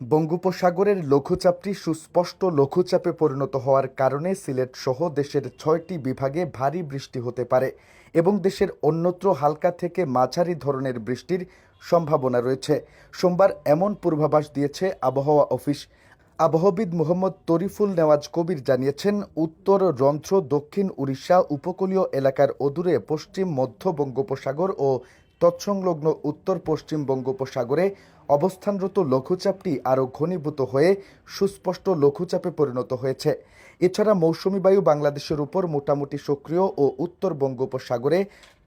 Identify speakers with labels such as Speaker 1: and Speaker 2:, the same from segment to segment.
Speaker 1: বঙ্গোপসাগরের লঘুচাপটি সুস্পষ্ট লঘুচাপে পরিণত হওয়ার কারণে সিলেট সহ দেশের ছয়টি বিভাগে ভারী বৃষ্টি হতে পারে এবং দেশের অন্যত্র হালকা থেকে মাঝারি ধরনের বৃষ্টির সম্ভাবনা রয়েছে। সোমবার এমন পূর্বাভাস দিয়েছে আবহাওয়া অফিস। আবহবিদ মোহাম্মদ তরিফুল নেওয়াজ কবির জানিয়েছেন, উত্তর রন্ধ্র, দক্ষিণ উড়িষ্যা উপকূলীয় এলাকার অদূরে পশ্চিম মধ্য বঙ্গোপসাগর ও তৎসংলগ্ন উত্তর পশ্চিম বঙ্গোপসাগরে অবস্থানরত লঘুচাপটি আরও ঘনীভূত হয়ে সুস্পষ্ট লঘুচাপে পরিণত হয়েছে। এছাড়া মৌসুমী বায়ু বাংলাদেশের উপর মোটামুটি সক্রিয় ও উত্তর বঙ্গোপসাগরে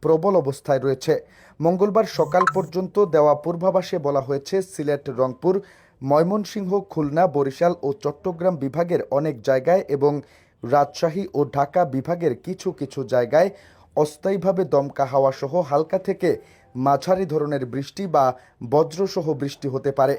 Speaker 1: প্রবল অবস্থায় রয়েছে। মঙ্গলবার সকাল পর্যন্ত দেওয়া পূর্বাভাসে বলা হয়েছে, সিলেট, রংপুর, ময়মনসিংহ, খুলনা, বরিশাল ও চট্টগ্রাম বিভাগের অনেক জায়গায় এবং রাজশাহী ও ঢাকা বিভাগের কিছু কিছু জায়গায় অস্থায়ীভাবে দমকা হাওয়া সহ হালকা থেকে মাঝারি ধরনের বৃষ্টি বা বজ্রসহ বৃষ্টি হতে পারে।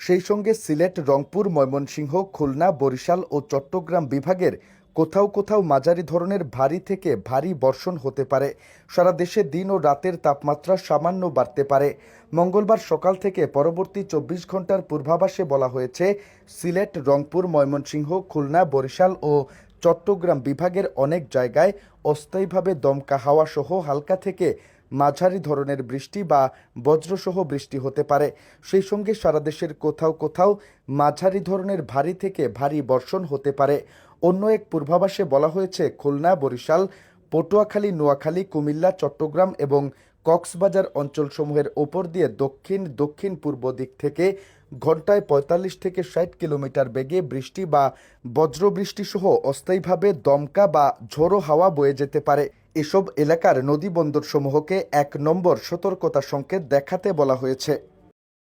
Speaker 1: সেই সঙ্গে সিলেট, রংপুর, ময়মনসিংহ, খুলনা, বরিশাল ও চট্টগ্রাম বিভাগের কোথাও কোথাও মাঝারি ধরনের ভারী থেকে ভারী বর্ষণ হতে পারে। সারা দেশে দিন ও রাতের তাপমাত্রা সামান্য বাড়তে পারে। মঙ্গলবার সকাল থেকে পরবর্তী চব্বিশ ঘণ্টার পূর্বাভাসে বলা হয়েছে, সিলেট, রংপুর, ময়মনসিংহ, খুলনা, বরিশাল ও চট্টগ্রাম বিভাগের অনেক জায়গায় অস্থায়ীভাবে দমকা হাওয়া সহ হালকা থেকে মাঝারি ধরনের বৃষ্টি বা বজ্রসহ বৃষ্টি হতে পারে। সেই সঙ্গে সারা দেশের কোথাও কোথাও মাঝারি ধরনের ভারী থেকে ভারী বর্ষণ হতে পারে। অন্য এক পূর্বাভাসে বলা হয়েছে, খুলনা, বরিশাল, পটুয়াখালী, নোয়াখালী, কুমিল্লা, চট্টগ্রাম এবং কক্সবাজার অঞ্চলসমূহের ওপর দিয়ে দক্ষিণ দক্ষিণ পূর্ব দিক থেকে ঘন্টায় পঁয়তাল্লিশ থেকে ষাট কিলোমিটার বেগে বৃষ্টি বা বজ্রবৃষ্টি সহ অস্থায়ীভাবে দমকা বা ঝোড়ো হাওয়া বয়ে যেতে পারে। এসব এলাকার নদী বন্দরসমূহকে এক নম্বর সতর্কতা সংকেত দেখাতে বলা হয়েছে।